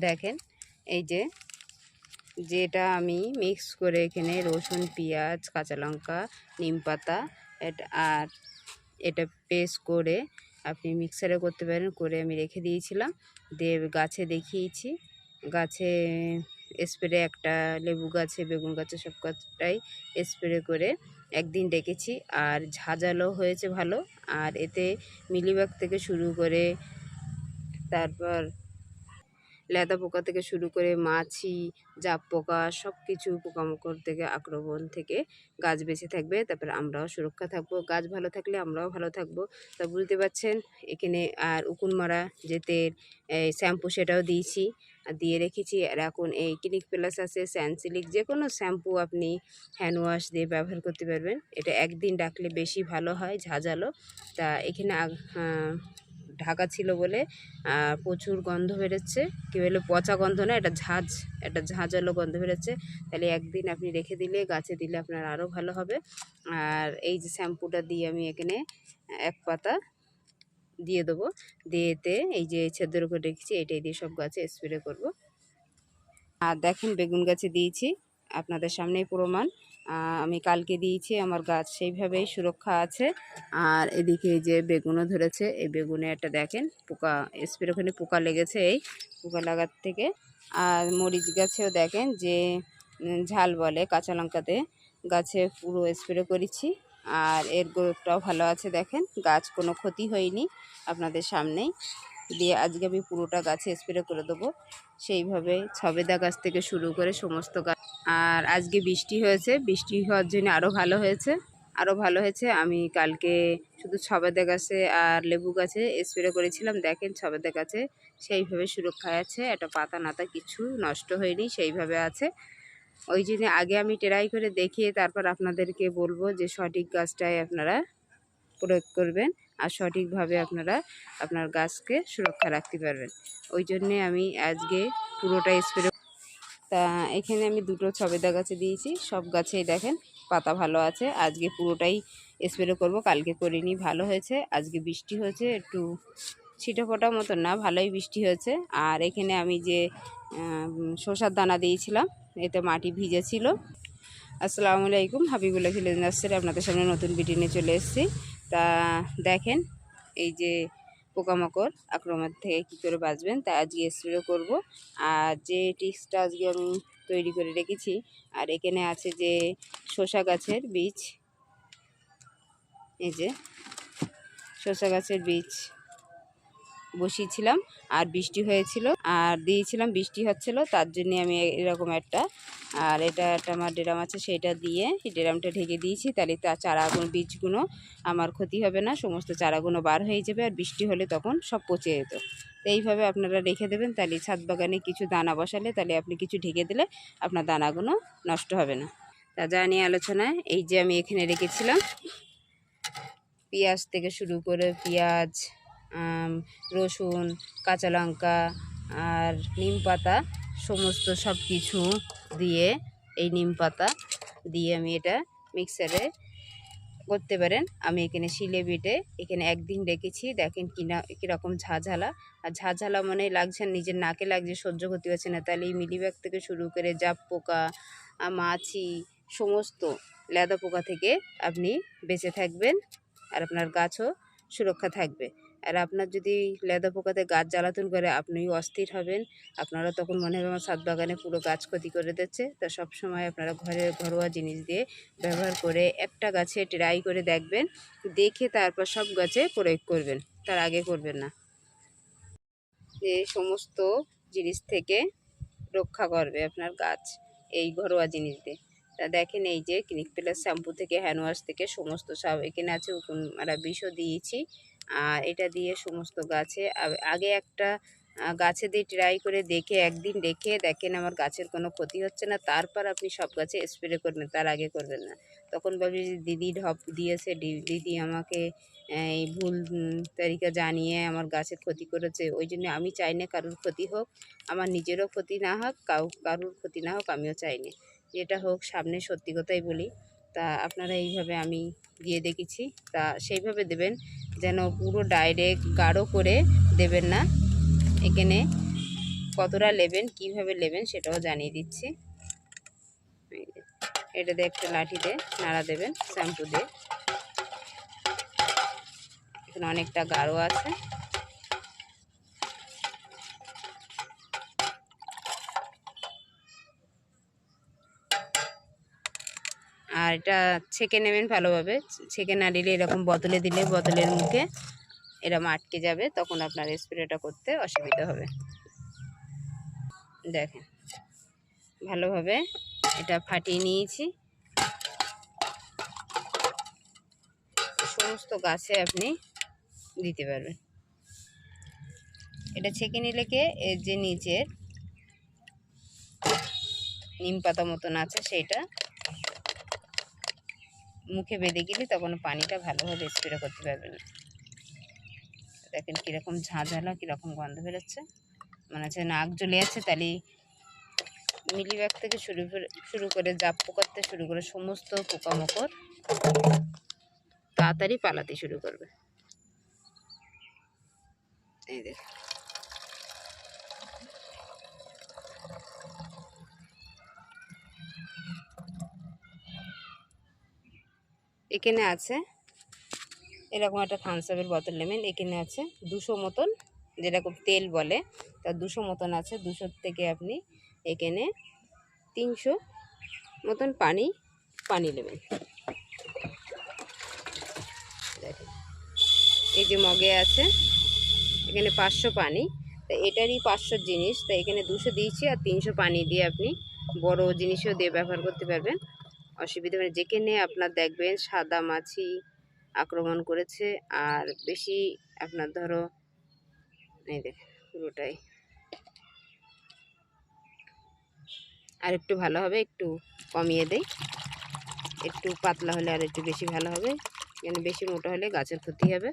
দেখেন, এই যে, যেটা আমি মিক্স করে এখানে রসুন, পেঁয়াজ, কাঁচা লঙ্কা, নিম পাতা আর এটা পেস্ট করে আপনি মিক্সারে করতে পারেন, করে আমি রেখে দিয়েছিলাম। দিয়ে গাছে দেখিয়েছি। গাছে স্প্রে একটা লেবু গাছে, বেগুন গাছে সব গাছটাই স্প্রে করে একদিন ডেকেছি। আর ঝাঁঝালো হয়েছে ভালো। আর এতে মিলিবাগ থেকে শুরু করে তারপর লেদা পোকা থেকে শুরু করে মাছি জাপ পোকা সব কিছু পোকামাকড় থেকে আক্রমণ থেকে গাছ বেঁচে থাকবে তারপরে আমরাও সুরক্ষা থাকব। গাছ ভালো থাকলে আমরাও ভালো থাকব। তা বুঝতে পারছেন? এখানে আর উকুন মারা যে তেল এই শ্যাম্পু সেটাও দিয়েছি আর দিয়ে রেখেছি। আর এখন এই ক্লিনিক প্লাস আছে স্যানসিলিক যে কোনো শ্যাম্পু আপনি হ্যান্ড ওয়াশ দিয়ে ব্যবহার করতে পারবেন। এটা একদিন রাখলে বেশি ভালো হয় ঝাঁঝালো। তা এখানে আহ, ঢাকা ছিল বলে প্রচুর গন্ধ বেরোচ্ছে। কী বলে, পচা গন্ধ না, এটা ঝাঁঝ একটা ঝাঁঝালো গন্ধ বেরোচ্ছে। তাহলে একদিন আপনি রেখে দিলে, গাছে দিলে আপনার আরও ভালো হবে। আর এই যে শ্যাম্পুটা দিয়ে আমি এখানে এক পাতা দিয়ে দেবো। দিয়ে এতে এই যে ছেদ্র করে রেখেছি, এটাই দিয়ে সব গাছে স্প্রে করব। আর দেখেন, বেগুন গাছে দিয়েছি। আপনাদের সামনেই প্রমাণ আমি কালকে দিয়েছি আমার গাছ সেইভাবেই সুরক্ষা আছে। আর এদিকে যে বেগুনও ধরেছে এই বেগুনে একটা দেখেন পোকা স্প্রে ওখানে পোকা লেগেছে এই পোকা লাগার থেকে। আর মরিচ গাছেও দেখেন যে ঝাল বলে কাঁচা লঙ্কাতে। গাছে পুরো স্প্রে করেছি আর এর গ্রোথটাও ভালো আছে দেখেন। গাছ কোনো ক্ষতি হয়নি আপনাদের সামনেই। দিয়ে আজকে আমি পুরোটা গাছে স্প্রে করে দেবো। সেইভাবে ছবেদা গাছ থেকে শুরু করে সমস্ত গাছ আর আজকে বৃষ্টি হয়েছে। বৃষ্টি হওয়ার জন্য আরও ভালো হয়েছে। আরও ভালো হয়েছে। আমি কালকে শুধু ছবেদা গাছে আর লেবু গাছে স্প্রে করেছিলাম। দেখেন ছবেদা গাছে সেইভাবে সুরক্ষায় আছে। একটা পাতা নাতা কিছু নষ্ট হয়নি, সেইভাবে আছে। ওই জন্য আগে আমি ট্রাই করে দেখিয়ে তারপর আপনাদেরকে বলব যে সঠিক গাছটাই আপনারা প্রয়োগ করবেন আর সঠিকভাবে আপনারা আপনার গাছকে সুরক্ষা রাখতে পারবেন। ওই জন্যে আমি আজকে পুরোটা স্প্রে তা এখানে আমি দুটো ছবেদা গাছে দিয়েছি। সব গাছেই দেখেন পাতা ভালো আছে। আজকে পুরোটাই স্প্রে করব, কালকে করিনি, ভালো হয়েছে। আজকে বৃষ্টি হয়েছে, একটু ছিটোফোটা মতো না, ভালোই বৃষ্টি হয়েছে। আর এখানে আমি যে শসার দানা দিয়েছিলাম, এতে মাটি ভিজে ছিল আসসালামু আলাইকুম, হাবিবুল্লাহ ভিলেজ নার্সারি আপনাদের সামনে নতুন ভিডিও নিয়ে চলে এসেছি। তা দেখেন, এই যে পোকামাকড় আক্রমণ থেকে কী করে বাঁচবেন তা আজকে স্প্রে করব। আর যে টিক্সটা আজকে আমি তৈরি করে রেখেছি, আর এখানে আছে যে শসা গাছের বীজ, এই যে শসা গাছের বীজ। বসিয়েছিলাম আর বৃষ্টি হয়েছিল। আর দিয়েছিলাম, বৃষ্টি হচ্ছিল, তার জন্য আমি এরকম একটা, আর এটা একটা আমার ড্রাম আছে, সেটা দিয়ে ড্রামটা ঢেকে দিয়েছি। তাহলে তার চারাগুলো, বীজগুলো আমার ক্ষতি হবে না, সমস্ত চারাগুলো বার হয়ে যাবে আর বৃষ্টি হলে তখন সব পচে যেত। তো এইভাবে আপনারা রেখে দেবেন, তাহলে ছাদ বাগানে কিছু দানা বসালে, তাহলে আপনি কিছু ঢেকে দিলে আপনার দানাগুলো নষ্ট হবে না। তা যা নিয়ে আলোচনায়, এই যে আমি এখানে রেখেছিলাম, পেঁয়াজ থেকে শুরু করে পেঁয়াজ রসুন, কাঁচা লঙ্কা আর নিম পাতা, সমস্ত সব কিছু দিয়ে এই নিম পাতা দিয়ে আমি এটা মিক্সারে করতে পারেন। আমি এখানে শিলে বেটে এখানে একদিন রেখেছি, দেখেন কিনা, কীরকম ঝাঝালা। আর ঝাঝালা মনে লাগছে নিজের নাকে লাগছে, সহ্য করতে পারছে না। তাহলে এই মিলিব্যাগ থেকে শুরু করে জাপ পোকা মাছি, সমস্ত লেদা পোকা থেকে আপনি বেঁচে থাকবেন আর আপনার গাছও সুরক্ষা থাকবে। আর আপনার যদি লেদা পোকাতে গাছ জ্বালাতন করে আপনিও অস্থির হবেন। আপনারা তখন মনে হবে আমার ছাদ বাগানে পুরো গাছ ক্ষতি করে দিচ্ছে। তা সব সময় আপনারা ঘরে ঘরোয়া জিনিস দিয়ে ব্যবহার করে একটা গাছে ট্রাই করে দেখবেন। দেখে তারপর সব গাছে প্রয়োগ করবেন। তার আগে করবেন না। যে সমস্ত জিনিস থেকে রক্ষা করবে আপনার গাছ এই ঘরোয়া জিনিস দিয়ে। তা দেখেন এই যে ক্লিনিক প্লাস শ্যাম্পু থেকে হ্যান্ড ওয়াশ থেকে, সমস্ত সব এখানে আছে। উকুন মারা বিষও দিয়েছি। আর এটা দিয়ে সমস্ত গাছে আগে একটা গাছে দিয়ে ট্রাই করে দেখে, একদিন রেখে দেখেন আমার গাছের কোনো ক্ষতি হচ্ছে না, তারপর আপনি সব গাছে স্প্রে করবেন, তার আগে করবেন না। তখন ভাবছি যে, দিদি ঢপ দিয়েছে দিদি আমাকে এই ভুল তারিকা জানিয়ে আমার গাছের ক্ষতি করেছে, ওই জন্য আমি চাই না কারোর ক্ষতি হোক, আমার নিজেরও ক্ষতি না হোক, কাউ, কারোর ক্ষতি না হোক, আমিও চাই না। যেটা হোক, সামনে সত্যি কথাই বলি। তা আপনারা এইভাবে আমি দিয়ে দেখেছি। তা সেইভাবে দেবেন যেন পুরো ডাইরেক্ট গাঢ় করে দেবেন না। এখানে কতটা নেবেন কীভাবে নেবেন সেটাও জানিয়ে দিচ্ছি। এই যে, এটা দিয়ে একটা লাঠিতে নাড়া দেবেন শ্যাম্পু দিয়ে। এখানে অনেকটা গাঢ় আছে। আর এটা ছেঁকে নেবেন ভালোভাবে। ছেঁকে না দিলে এরকম বোতলে দিলে বোতলের মুখে এরকম আটকে যাবে, তখন আপনার স্প্রেটা করতে অসুবিধা হবে। দেখেন, ভালোভাবে এটা ফাটিয়ে নিয়েছি। সমস্ত গাছে আপনি দিতে পারবেন। এটা ছেঁকে নিলে কে? এর যে নিচের নিম পাতা মতন আছে সেইটা মুখে বেঁধে গেলে তখন পানিটা ভালোভাবে স্প্রে করতে পারবেন না। দেখেন কীরকম ঝাঁঝালা, কীরকম গন্ধ বেরোচ্ছে। মনে হচ্ছে নাক জ্বলে আছে, তাহলে মিলিব্যাগ থেকে শুরু করে শুরু করে জাপ পোকাতে শুরু করে সমস্ত পোকামাকড় তাড়াতাড়ি পালাতে শুরু করবে। এই দেখ এখানে আছে এরকম একটা থামসাপের বোতল নেবেন। এখানে আছে দুশো মতন যেরকম তেল বলে, তা দুশো মতন আছে। দুশোর থেকে আপনি এখানে তিনশো মতন পানি পানি নেবেন। এই যে মগে আছে, এখানে পাঁচশো পানি। তা এটারই পাঁচশো জিনিস, তা এখানে দুশো দিয়েছি আর তিনশো পানি দিয়ে আপনি বড় জিনিসও দিয়ে ব্যবহার করতে পারবেন। অসুবিধা মানে যেখানে আপনার দেখবেন সাদা মাছি আক্রমণ করেছে আর বেশি আপনার ধরো, এই দেখেন পুরোটাই। আর একটু ভালো হবে, একটু কমিয়ে দেই। একটু পাতলা হলে আর একটু বেশি ভালো হবে মানে বেশি মোটা হলে গাছের ক্ষতি হবে।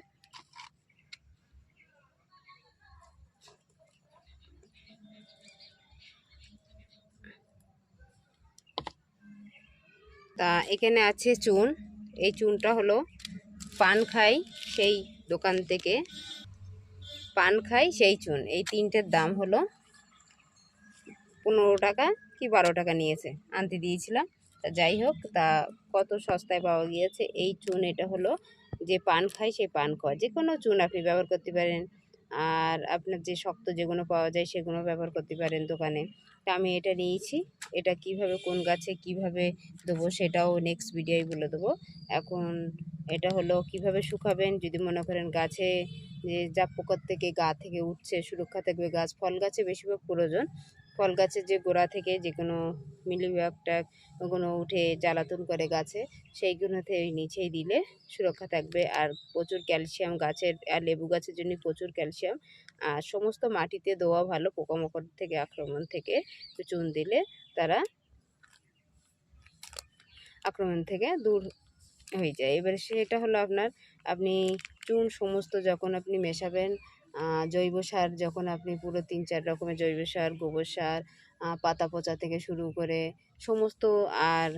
তা এখানে আছে চুন। এই চুনটা হলো পান খাই সেই দোকান থেকে। পান খাই সেই চুন। এই তিনটের দাম হলো পনেরো টাকা কি বারো টাকা নিয়েছে। আনতে দিয়েছিলাম। তা যাই হোক, তা কত সস্তায় পাওয়া গিয়েছে? এই চুন এটা হলো যে পান খাই সেই পান খাওয়া। যে কোনো চুন আপনি ব্যবহার করতে পারেন। আর আপনার যে শক্ত যেগুলো পাওয়া যায় সেগুলো ব্যবহার করতে পারেন দোকানে। তা আমি এটা নিয়েছি। এটা কীভাবে, কোন গাছে কীভাবে দেবো সেটাও নেক্সট ভিডিওয় বলে দেবো। এখন এটা হলো কীভাবে শুকাবেন, যদি মনে করেন গাছে যে পোকার থেকে গা থেকে উঠছে, সুরক্ষা থাকবে গাছ, ফল গাছে বেশিরভাগ প্রয়োজন। ফল গাছের যে গোড়া থেকে যে কোনো মিলিবাগটা কোনো উঠে জ্বালাতন করে গাছে সেইগুলোতে নিচেই দিলে সুরক্ষা থাকবে। আর প্রচুর ক্যালসিয়াম গাছের, আর লেবু গাছের জন্য প্রচুর ক্যালসিয়াম। আর সমস্ত মাটিতে দেওয়া ভালো পোকামাকড় থেকে আক্রমণ থেকে চুন দিলে তারা আক্রমণ থেকে দূর হয়ে যায়। এবারে সেটা হলো আপনার, আপনি চুন সমস্ত যখন আপনি মেশাবেন জৈব সার যখন আপনি পুরো তিন চার রকমের জৈব সার, গোবর সার পাতা পচা থেকে শুরু করে সমস্ত আর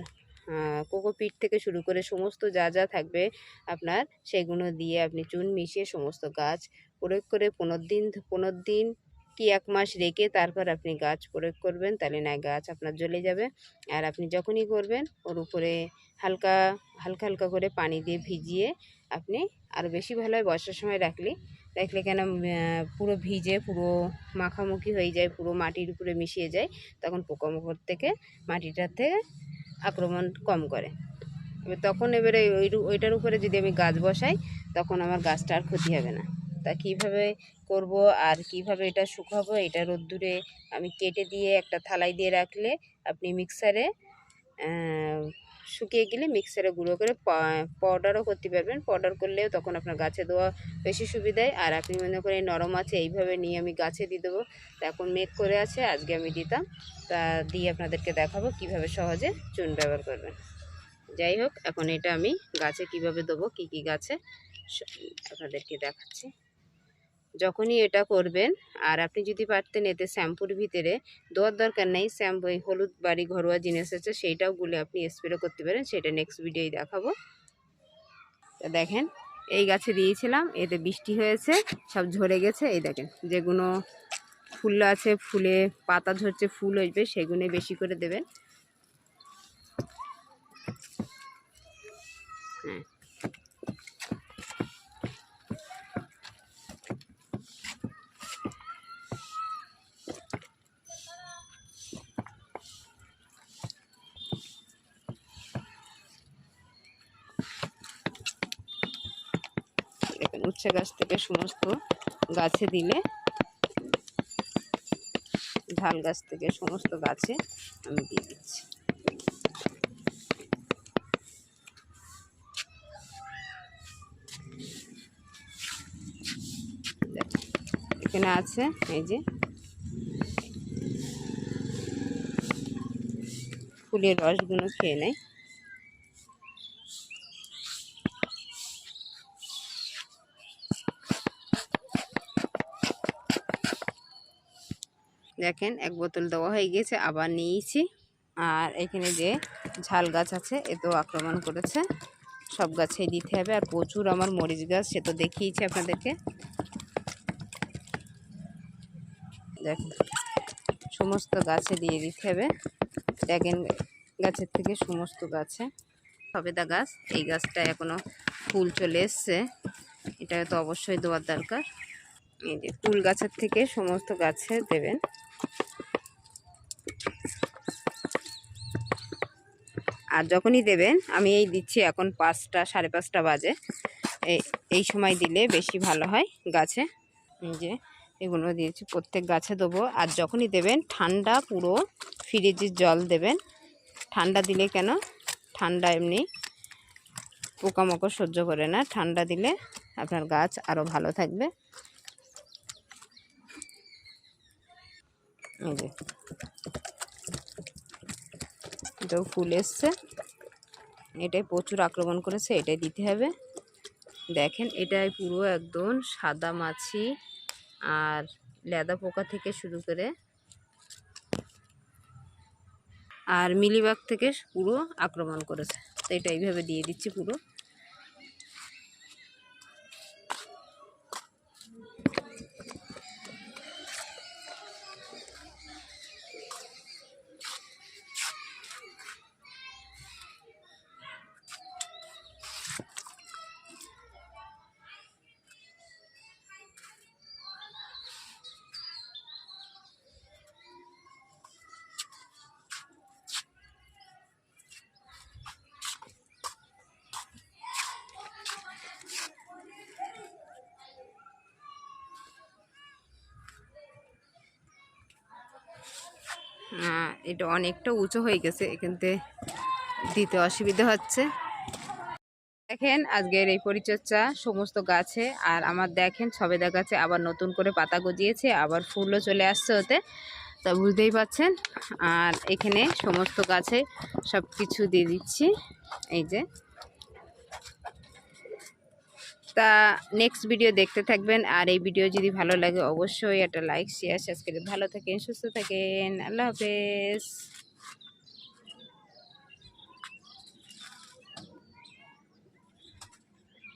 কোকোপিট থেকে শুরু করে সমস্ত যা যা থাকবে আপনার সেগুলো দিয়ে আপনি চুন মিশিয়ে সমস্ত গাছ প্রয়োগ করে পনেরো দিন পনেরো দিন কি এক মাস রেখে তারপর আপনি গাছ প্রয়োগ করবেন, তাহলে না গাছ আপনার জ্বলে যাবে। আর আপনি যখনই করবেন, ওর উপরে হালকা হালকা হালকা করে পানি দিয়ে ভিজিয়ে আপনি আরও বেশি ভালো হয় বর্ষার সময় রাখলে। রাখলে কেন পুরো ভিজে, পুরো মাখামুখি হয়ে যায়, পুরো মাটির উপরে মিশিয়ে যায়, তখন পোকামাকড় থেকে মাটিটার থেকে আক্রমণ কম করে। তখন এবারে ওই ওইটার উপরে যদি আমি গাছ বসাই, তখন আমার গাছটা আর ক্ষতি হবে না। তা কীভাবে করব আর কীভাবে এটা শুকাবো এটা রোদ্দুরে আমি কেটে দিয়ে একটা থালায় দিয়ে রাখলে আপনি মিক্সারে শুকিয়ে গেলে মিক্সারে গুঁড়ো করে পাউডারও করতে পারবেন। পাউডার করলেও তখন আপনার গাছে দেওয়া বেশি সুবিধায় আর আপনি মনে করেন নরম আছে, এইভাবে নিয়ে আমি গাছে দিয়ে দেবো। তা এখন মেঘ করে আছে, আজকে আমি দিতাম। তা দিয়ে আপনাদেরকে দেখাবো কীভাবে সহজে চুন ব্যবহার করবেন। যাই হোক, এখন এটা আমি গাছে কীভাবে দেবো, কি কি গাছে আপনাদেরকে দেখাচ্ছি। যখনই এটা করবেন, আর আপনি যদি পারতেন এতে শ্যাম্পুর ভিতরে, দেওয়ার দরকার নেই, শ্যাম্পু এই হলুদ বাড়ি ঘরোয়া জিনিস আছে, সেইটাও গুলে আপনি স্প্রে করতে পারেন, সেটা নেক্সট ভিডিওই দেখাবো। তা দেখেন, এই গাছে দিয়েছিলাম, এতে বৃষ্টি হয়েছে, সব ঝরে গেছে, এই দেখেন যেগুলো ফুল আছে, ফুলে পাতা ঝরছে, ফুল হইবে সেগুলো বেশি করে দেবেন। হ্যাঁ দেখেন গাছ থেকে সমস্ত গাছে দিলে ঝাল গাছ থেকে সমস্ত গাছে আমি দিয়ে দিচ্ছি। এখানে আছে, এই যে ফুলের রসগুলো খেয়ে নেয়। দেখেন এক বোতল দেওয়া হয়ে গেছে, আবার নিয়েছি। আর এখানে যে ঝাল গাছ আছে এতেও আক্রমণ করেছে। সব গাছেই দিতে হবে, আর প্রচুর আমার মরিচ গাছ, সে তো দেখিয়েছি আপনাদেরকে। দেখেন, সমস্ত গাছে দিয়ে দিতে হবে। দেখেন, গাছের থেকে সমস্ত গাছে। সবেদা গাছ, এই গাছটা এখনও ফুল চলে এসছে। এটা তো অবশ্যই দেওয়ার দরকার। এই যে ফুল গাছের থেকে সমস্ত গাছে দেবেন। আর যখনই দেবেন, আমি এই দিচ্ছি এখন পাঁচটা, সাড়ে পাঁচটা বাজে। এই সময় দিলে বেশি ভালো হয় গাছে। যে, এগুলো দিয়েছি, প্রত্যেক গাছে দেবো। আর যখনই দেবেন, ঠান্ডা পুরো ফ্রিজের জল দেবেন। ঠান্ডা দিলে কেন? ঠান্ডা এমনি পোকামাকড় সহ্য করে না। ঠান্ডা দিলে আপনার গাছ আরও ভালো থাকবে। এই যে। এটাও ফুল এসছে। এটাই প্রচুর আক্রমণ করেছে, এটাই দিতে হবে। দেখেন, এটাই পুরো একদম সাদা মাছি আর লেদা পোকা থেকে শুরু করে আর মিলিবাগ থেকে পুরো আক্রমণ করেছে। তো এটা এইভাবে দিয়ে দিচ্ছি পুরো। এটা অনেকটা উঁচু হয়ে গেছে এখানতে দিতে অসুবিধা হচ্ছে। দেখেন, আজকের এই পরিচর্যা সমস্ত গাছে, আর আমার দেখেন, সবেদা গাছে আবার নতুন করে পাতা গজিয়েছে, আবার ফুলও চলে আসছে ওতে। তা বুঝতেই পাচ্ছেন? আর এখানে সমস্ত গাছে সব কিছু দিয়ে দিচ্ছি, এই যে। তা নেক্সট ভিডিও দেখতে থাকবেন। আর এই ভিডিও যদি ভালো লাগে, অবশ্যই একটা লাইক শেয়ার সাবস্ক্রাইব ভালো থাকেন, সুস্থ থাকেন। আল্লাহ হাফেজ।